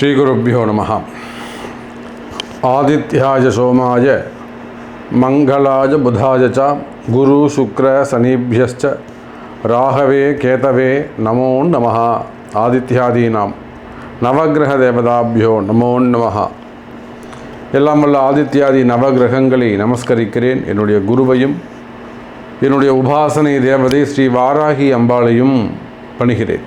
ஸ்ரீகுருப்பியோ நம ஆதித்யாய சோமாய மங்களாய புதாய ச குரு சுக்ர சனீபியஸ்ச ராகவே கேதவே நமோ நம ஆதித்யாதீனாம். நவகிரக தேவதாபியோ நமோ நம எல்லாம் வல்ல ஆதித்யாதி நவகிரகங்களை நமஸ்கரிக்கிறேன். என்னுடைய குருவையும் என்னுடைய உபாசனை தேவதை ஸ்ரீ வாராகி அம்பாளையும் பணிகிறேன்.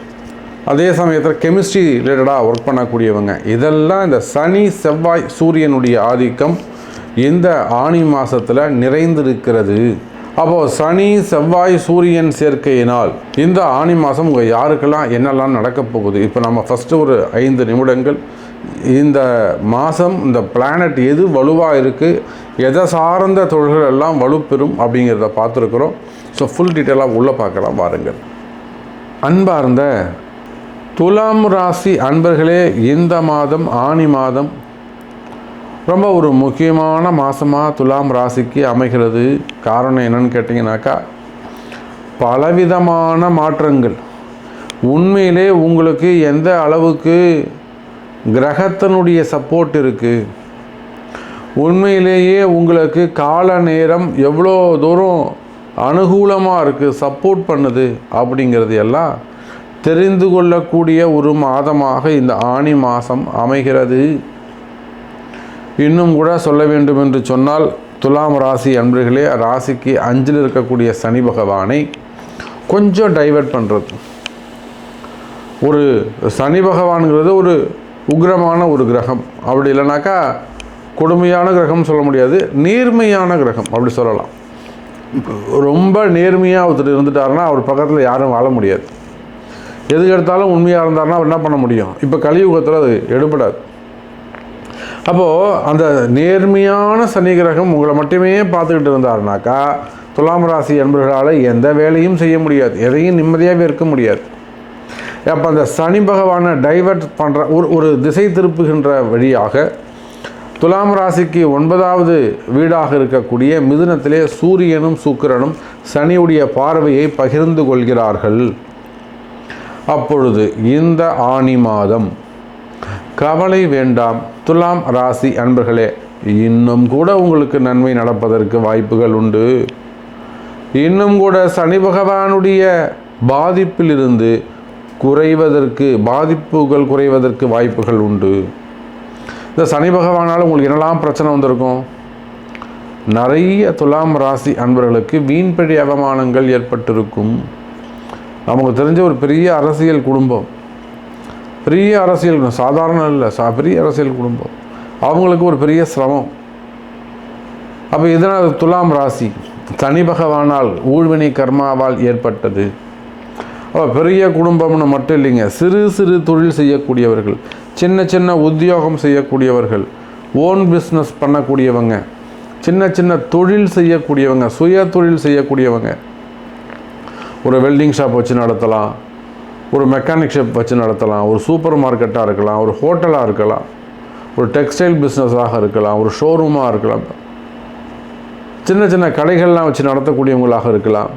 அதே சமயத்தில் கெமிஸ்ட்ரி ரிலேட்டடாக ஒர்க் பண்ணக்கூடியவங்க. இதெல்லாம் இந்த சனி செவ்வாய் சூரியனுடைய ஆதிக்கம் இந்த ஆணி மாதத்தில் நிறைந்திருக்கிறது. அப்போது சனி செவ்வாய் சூரியன் சேர்க்கையினால் இந்த ஆணி மாதம் உங்கள் யாருக்கெல்லாம் என்னெல்லாம் நடக்க போகுது? இப்போ நம்ம ஃபஸ்ட்டு ஒரு ஐந்து நிமிடங்கள். இந்த மாதம் இந்த பிளானட் எது வலுவாக இருக்குது எதை சார்ந்த தொழில்கள் எல்லாம் வலுப்பெறும் அப்படிங்கிறத பார்த்துருக்குறோம். ஸோ ஃபுல் டீட்டெயிலாக உள்ளே பார்க்கலாம் வாருங்கள். அன்பார்ந்த துலாம் ராசி அன்பர்களே இந்த மாதம் ஆணி மாதம் ரொம்ப ஒரு முக்கியமான மாதமாக துலாம் ராசிக்கு அமைகிறது. காரணம் என்னன்னு கேட்டிங்கனாக்கா பலவிதமான மாற்றங்கள். உண்மையிலே உங்களுக்கு எந்த அளவுக்கு கிரகத்தினுடைய சப்போர்ட் இருக்குது உண்மையிலேயே உங்களுக்கு கால நேரம் எவ்வளோ தூரம் அனுகூலமாக இருக்குது சப்போர்ட் பண்ணுது அப்படிங்கிறது எல்லாம் தெரிந்து கொள்ளக்கூடிய ஒரு மாதமாக இந்த ஆணி மாதம் அமைகிறது. இன்னும் கூட சொல்ல வேண்டும் என்று சொன்னால் துலாம் ராசி அன்பர்களே ராசிக்கு அஞ்சில் இருக்கக்கூடிய சனி பகவானை கொஞ்சம் டைவர்ட் பண்ணுறது ஒரு சனி பகவான்கிறது ஒரு உக்ரமான ஒரு கிரகம். அப்படி இல்லைனாக்கா கொடுமையான கிரகம் சொல்ல முடியாது நேர்மையான கிரகம் அப்படி சொல்லலாம். ரொம்ப நேர்மையாக ஒருத்தர் இருந்துட்டாருன்னா அவர் பக்கத்தில் யாரும் வாழ முடியாது. எதுக்கு எடுத்தாலும் உண்மையாக இருந்தாருன்னா அவர் என்ன பண்ண முடியும்? இப்போ கலியுகத்தில் அது எடுபடாது. அப்போது அந்த நேர்மையான சனி கிரகம் உங்களை மட்டுமே பார்த்துக்கிட்டு இருந்தாருனாக்கா துலாம் ராசி என்பவர்களால் எந்த வேலையும் செய்ய முடியாது. எதையும் நிம்மதியாகவே இருக்க முடியாது. அப்போ அந்த சனி பகவானை டைவர்ட் பண்ணுற ஒரு ஒரு திசை திருப்புகின்ற வழியாக துலாம் ராசிக்கு ஒன்பதாவது வீடாக இருக்கக்கூடிய மிதுனத்திலே சூரியனும் சுக்கிரனும் சனியுடைய பார்வையை பகிர்ந்து கொள்கிறார்கள். அப்பொழுது இந்த ஆணி மாதம். கவலை வேண்டாம். துலாம் ராசி அன்பர்களே இன்னும் கூட உங்களுக்கு நன்மை நடப்பதற்கு வாய்ப்புகள் உண்டு. இன்னும் கூட சனி பகவானுடைய பாதிப்பிலிருந்து குறைவதற்கு பாதிப்புகள் குறைவதற்கு வாய்ப்புகள் உண்டு. இந்த சனி பகவானால் உங்களுக்கு என்னெல்லாம் பிரச்சனை வந்திருக்கும்? நிறைய துலாம் ராசி அன்பர்களுக்கு வீண்பழி அவமானங்கள் ஏற்பட்டிருக்கும். நமக்கு தெரிஞ்ச ஒரு பெரிய அரசியல் குடும்பம். பெரிய அரசியல் சாதாரண இல்லை சா பெரிய அரசியல் குடும்பம். அவங்களுக்கு ஒரு பெரிய சிரமம். அப்போ இதனால் துலாம் ராசி தனி பகவானால் ஊழ்வினை கர்மாவால் ஏற்பட்டது. அப்போ பெரிய குடும்பம்னு மட்டும் இல்லைங்க. சிறு சிறு தொழில் செய்யக்கூடியவர்கள் சின்ன சின்ன உத்தியோகம் செய்யக்கூடியவர்கள் ஓன் பிஸ்னஸ் பண்ணக்கூடியவங்க சின்ன சின்ன தொழில் செய்யக்கூடியவங்க சுய தொழில் செய்யக்கூடியவங்க ஒரு வெல்டிங் ஷாப் வச்சு நடத்தலாம் ஒரு மெக்கானிக் ஷாப் வச்சு நடத்தலாம் ஒரு சூப்பர் மார்க்கெட்டாக இருக்கலாம் ஒரு ஹோட்டலாக இருக்கலாம் ஒரு டெக்ஸ்டைல் பிஸ்னஸாக இருக்கலாம் ஒரு ஷோரூமாக இருக்கலாம். சின்ன சின்ன கடைகள்லாம் வச்சு நடத்தக்கூடியவங்களாக இருக்கலாம்.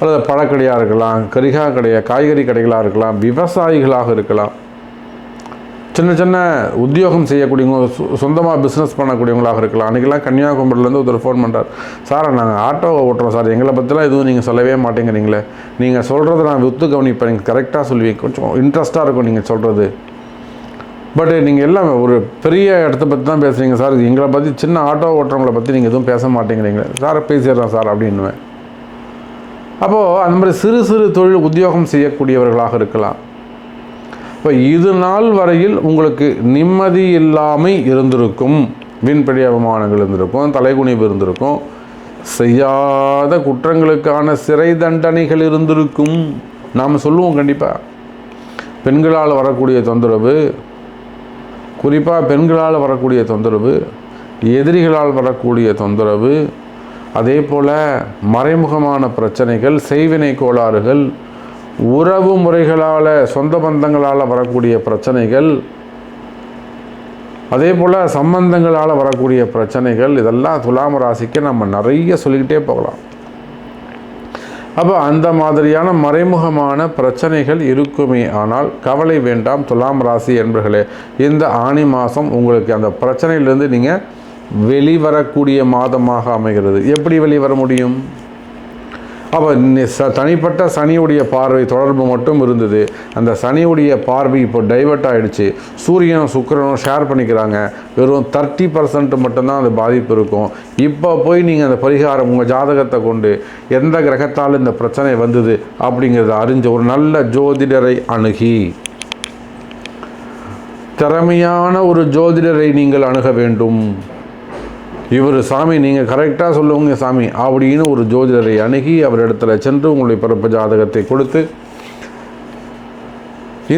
அல்லது பழக்கடையாக இருக்கலாம் கரிகா கடையாக காய்கறி கடைகளாக இருக்கலாம் விவசாயிகளாக இருக்கலாம். சின்ன சின்ன உத்தியோகம் செய்யக்கூடியவங்க சொ சொந்தமாக பிஸ்னஸ் பண்ணக்கூடியவங்களாக இருக்கலாம். அன்றைக்கெல்லாம் கன்னியாகுமரியிலேருந்து ஒருத்தர் ஃபோன் பண்ணுறார் சார் நாங்கள் ஆட்டோவை ஓட்டுறோம் சார். எங்களை பற்றிலாம் எதுவும் நீங்கள் சொல்லவே மாட்டேங்கிறீங்களே. நீங்கள் சொல்கிறத நான் வித்து கவனிப்பேன். நீங்கள் கரெக்டாக சொல்லுவீங்க. கொஞ்சம் இன்ட்ரெஸ்ட்டாக இருக்கும் நீங்கள் சொல்கிறது பட் நீங்கள் எல்லாம் ஒரு பெரிய இடத்த பற்றி தான் பேசுகிறீங்க சார். எங்களை பற்றி சின்ன ஆட்டோ ஓட்டுறவங்களை பற்றி நீங்கள் எதுவும் பேச மாட்டேங்கிறீங்களே. Sir பேசிடுறேன் sir அப்படின்னுவேன். அப்போது அந்த மாதிரி சிறு சிறு தொழில் உத்தியோகம் செய்யக்கூடியவர்களாக இருக்கலாம். இப்போ இது நாள் வரையில் உங்களுக்கு நிம்மதி இல்லாமை இருந்திருக்கும். வீண்படி அவமானங்கள் இருந்திருக்கும். தலைகுனிவு இருந்திருக்கும். செய்யாத குற்றங்களுக்கான சிறை தண்டனைகள் இருந்திருக்கும். நாம் சொல்லுவோம் கண்டிப்பாக பெண்களால் வரக்கூடிய தொந்தரவு குறிப்பாக பெண்களால் வரக்கூடிய தொந்தரவு எதிரிகளால் வரக்கூடிய தொந்தரவு அதே போல் மறைமுகமான பிரச்சனைகள் செய்வினை கோளாறுகள் உறவு முறைகளால் சொந்த பந்தங்களால் வரக்கூடிய பிரச்சனைகள் அதே போல் சம்பந்தங்களால் வரக்கூடிய பிரச்சனைகள் இதெல்லாம் துலாம் ராசிக்கு நம்ம நிறைய சொல்லிக்கிட்டே போகலாம். அப்போ அந்த மாதிரியான மறைமுகமான பிரச்சனைகள் இருக்குமே ஆனால் கவலை வேண்டாம் துலாம் ராசி என்பர்களே. இந்த ஆணி மாதம் உங்களுக்கு அந்த பிரச்சனையிலேருந்து நீங்கள் வெளிவரக்கூடிய மாதமாக அமைகிறது. எப்படி வெளிவர முடியும்? அப்போ ச தனிப்பட்ட சனியுடைய பார்வை தொடர்பு மட்டும் இருந்தது. அந்த சனியுடைய பார்வை இப்போ டைவர்ட் ஆகிடுச்சு சூரியனும் சுக்கிரனும் ஷேர் பண்ணிக்கிறாங்க. வெறும் தேர்ட்டி பர்சன்ட் மட்டும்தான் அந்த பாதிப்பு இருக்கும். இப்போ போய் நீங்கள் அந்த பரிகாரம் உங்கள் ஜாதகத்தை கொண்டு எந்த கிரகத்தால் இந்த பிரச்சனை வந்தது அப்படிங்கிறத அறிஞ்ச ஒரு நல்ல ஜோதிடரை அணுகி. திறமையான ஒரு ஜோதிடரை நீங்கள் அணுக வேண்டும். இவர் சாமி நீங்கள் கரெக்டாக சொல்லுவங்க சாமி. அப்படின்னு ஒரு ஜோதிடரை அணுகி அவர் இடத்துல சென்று உங்களுடைய பிறப்பு ஜாதகத்தை கொடுத்து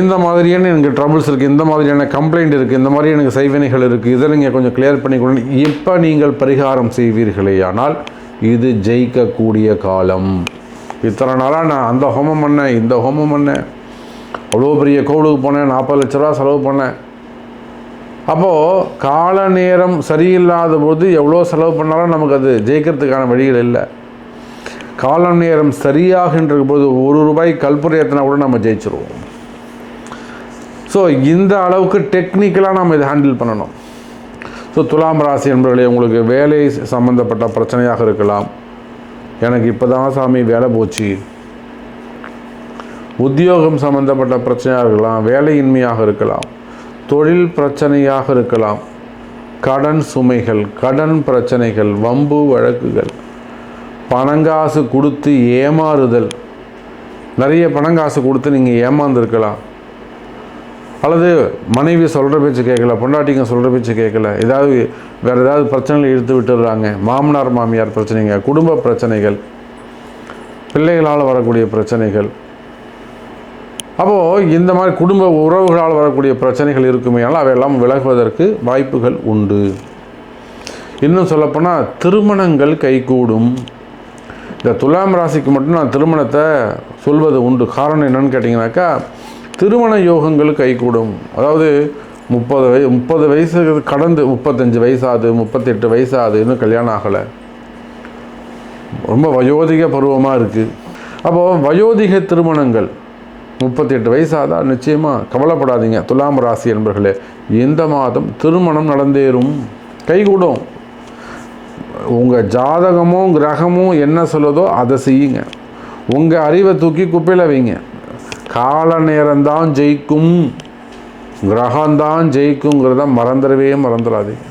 இந்த மாதிரியான எனக்கு ட்ரபிள்ஸ் இருக்குது இந்த மாதிரியான கம்ப்ளைண்ட் இருக்குது இந்த மாதிரி எனக்கு செய்வினைகள் இருக்குது இதை நீங்கள் கொஞ்சம் கிளியர் பண்ணி கொடுங்க. இப்போ நீங்கள் பரிகாரம் செய்வீர்களே ஆனால் இது ஜெயிக்கக்கூடிய காலம். இத்தனை நாளாக நான் அந்த ஹோமம் பண்ணேன் இந்த ஹோமம் பண்ணேன் அவ்வளோ பெரிய கோவிலுக்கு போனேன் நாற்பது லட்ச ரூபா செலவு பண்ணேன். அப்போது கால நேரம் சரியில்லாத போது எவ்வளோ செலவு பண்ணாலும் நமக்கு அது ஜெயிக்கிறதுக்கான வழிகள் இல்லை. கால நேரம் சரியாகின்ற போது ஒரு ரூபாய் கல்புரை ஏற்றினா கூட நம்ம ஜெயிச்சிருவோம். ஸோ இந்த அளவுக்கு டெக்னிக்கலாக நம்ம இதை ஹேண்டில் பண்ணணும். ஸோ துலாம் ராசி என்பவர்களே உங்களுக்கு வேலை சம்மந்தப்பட்ட பிரச்சனையாக இருக்கலாம். எனக்கு இப்போ தான் சாமி வேலை போச்சு. உத்தியோகம் சம்மந்தப்பட்ட பிரச்சனையாக இருக்கலாம் வேலையின்மையாக இருக்கலாம். தொழில் பிரச்சனையாக இருக்கலாம். கடன் சுமைகள் கடன் பிரச்சனைகள் வம்பு வழக்குகள் பணங்காசு கொடுத்து ஏமாறுதல். நிறைய பணங்காசு கொடுத்து நீங்கள் ஏமாந்துருக்கலாம். அல்லது மனைவி சொல்கிற பேச்சு கேட்கல பொண்டாட்டிங்க சொல்கிற பேச்சு கேட்கல ஏதாவது வேறு ஏதாவது பிரச்சனைகள் இழுத்து விட்டுடுறாங்க. மாமனார் மாமியார் பிரச்சனைங்க குடும்ப பிரச்சனைகள் பிள்ளைகளால் வரக்கூடிய பிரச்சனைகள் அப்போது இந்த மாதிரி குடும்ப உறவுகளால் வரக்கூடிய பிரச்சனைகள் இருக்குமேனால் அவையெல்லாம் விலகுவதற்கு வாய்ப்புகள் உண்டு. இன்னும் சொல்லப்போனால் திருமணங்கள் கைகூடும். இந்த துலாம் ராசிக்கு மட்டும் நான் திருமணத்தை சொல்வது உண்டு. காரணம் என்னன்னு கேட்டிங்கனாக்கா திருமண யோகங்கள் கைகூடும். அதாவது முப்பது வய முப்பது வயசு கடந்து முப்பத்தஞ்சு வயசாகுது முப்பத்தெட்டு வயசாகுது இன்னும் கல்யாணம் ஆகலை. ரொம்ப வயோதிக பருவமாக இருக்குது அப்போது வயோதிக திருமணங்கள் முப்பத்தெட்டு வயசாதான் நிச்சயமாக கவலைப்படாதீங்க. துலாம் ராசி என்பர்களே இந்த மாதம் திருமணம் நடந்தேறும்? கைகூடும். உங்கள் ஜாதகமும் கிரகமும் என்ன சொல்லுதோ அதை செய்யுங்க. உங்கள் அறிவை தூக்கி குப்பையில் வைங்க. கால நேரம்தான் ஜெயிக்கும். கிரகம்தான் ஜெயிக்குங்கிறத மறந்துடவே மறந்துடாதீங்க.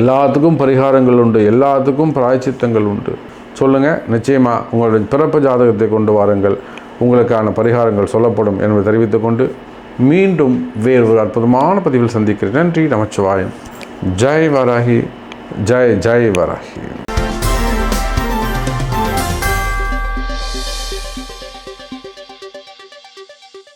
எல்லாத்துக்கும் பரிகாரங்கள் உண்டு எல்லாத்துக்கும் பிராய்ச்சித்தங்கள் உண்டு. சொல்லுங்கள் நிச்சயமாக உங்களுடைய பிறப்பு ஜாதகத்தை கொண்டு வாருங்கள். உங்களுக்கான பரிகாரங்கள் சொல்லப்படும் என்பதை தெரிவித்துக்கொண்டு மீண்டும் வேறு ஒரு அற்புதமான பதிவில் சந்திக்கிறேன். நன்றி நமச்சிவாயம். ஜெய் வராகி. ஜெய் ஜெய் வராகி.